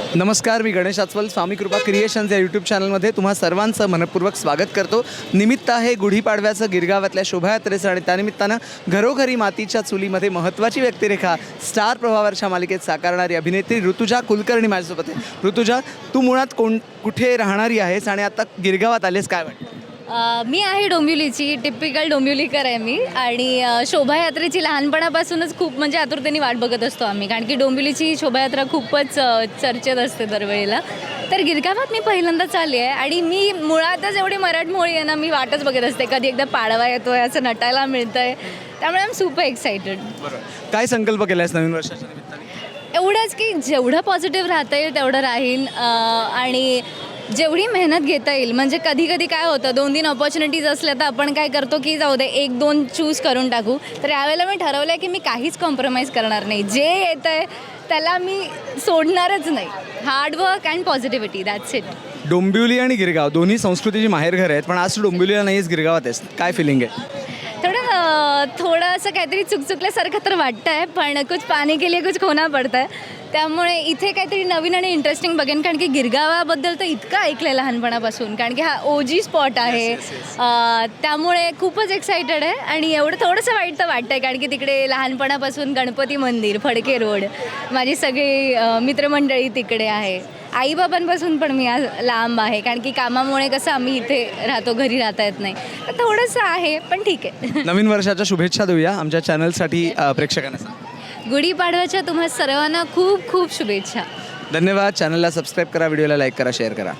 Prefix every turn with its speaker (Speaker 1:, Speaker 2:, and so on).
Speaker 1: नमस्कार मी गणेश आचवल स्वामी कृपा क्रिएशन्स या यूट्यूब चॅनलमध्ये तुम्हा सर्वांचं मनपूर्वक स्वागत करतो. निमित्त आहे गुढीपाडव्याचं गिरगावातल्या शोभायात्रेचं आणि त्यानिमित्तानं घरोघरी मातीच्या चुलीमध्ये महत्त्वाची व्यक्तिरेखा स्टार प्रभावरच्या मालिकेत साकारणारी अभिनेत्री ऋतुजा कुलकर्णी माझ्यासोबत आहे. ऋतुजा तू मुळात कोण कुठे राहणारी आहेस आणि आता गिरगावात आलेस काय वाटतं?
Speaker 2: अ, मी आहे डोंबिवलीची टिपिकल डोंबिवलीकर आहे मी. आणि अ, शोभायात्रेची लहानपणापासूनच खूप म्हणजे आतुरतेने वाट बघत असतो आम्ही. कारण की डोंबिवलीची शोभायात्रा खूपच अ, चर्चेत असते दरवेळेला. तर गिरगावात मी पहिल्यांदाच आली आहे. आणि मी मुळातच एवढी मराठमोळी आहे ना मी वाटच बघत असते. कधी एकदा पाडवा येतो आहे असं नटायला मिळतं आहे त्यामुळे आय एम सुपर एक्सायटेड
Speaker 1: काय संकल्प केला आहेस नवीन वर्षाच्या निमित्ताने?
Speaker 2: एवढंच की जेवढं पॉझिटिव्ह राहता येईल तेवढं राहीन अ, आणि जेवढी मेहनत घेता येईल म्हणजे कधी कधी काय होतं दोन तीन ऑपॉर्च्युनिटीज असल्या तर आपण काय करतो की जाऊ दे एक दोन चूज करून टाकू. तर यावेळेला मी ठरवलं आहे की मी काहीच कॉम्प्रोमाइज करणार नाही. जे येतं आहे त्याला मी सोडणारच नाही. Hard work and positivity that's it
Speaker 1: Dombivli आणि गिरगाव दोन्ही संस्कृतीची माहेरघर आहेत पण आज डोंबिवलीला नाहीच गिरगावात आहेस. काय फिलिंग आहे?
Speaker 2: थोडं असं काहीतरी चुकचुकल्यासारखं तर वाटतं आहे पण कुछ पाणी के लिए कुछ खोना पडतं आहे त्यामुळे इथे काहीतरी नवीन आणि इंटरेस्टिंग बघेन कारण की गिरगावाबद्दल तर इतकं ऐकलं आहे लहानपणापासून कारण की हा ओजी स्पॉट आहे. त्यामुळे खूपच एक्सायटेड आहे आणि एवढं थोडंसं वाईट तर वाटतं आहे कारण की तिकडे लहानपणापासून गणपती मंदिर फडके रोड माझी सगळी मित्रमंडळी तिकडे आहे. आईबाबांपासून पण मी आज लांब आहे कारण की कामामुळे कसं आम्ही इथे राहतो घरी राहता येत नाही. तर थोडंसं आहे पण ठीक आहे.
Speaker 1: नवीन वर्षाच्या शुभेच्छा देऊया आमच्या चॅनलसाठी प्रेक्षकांना.
Speaker 2: गुढीपाडव्याच्या तुम्हा सर्वांना खूप खूप शुभेच्छा.
Speaker 1: धन्यवाद. चॅनलला सबस्क्राईब करा व्हिडिओला लाईक करा शेअर करा.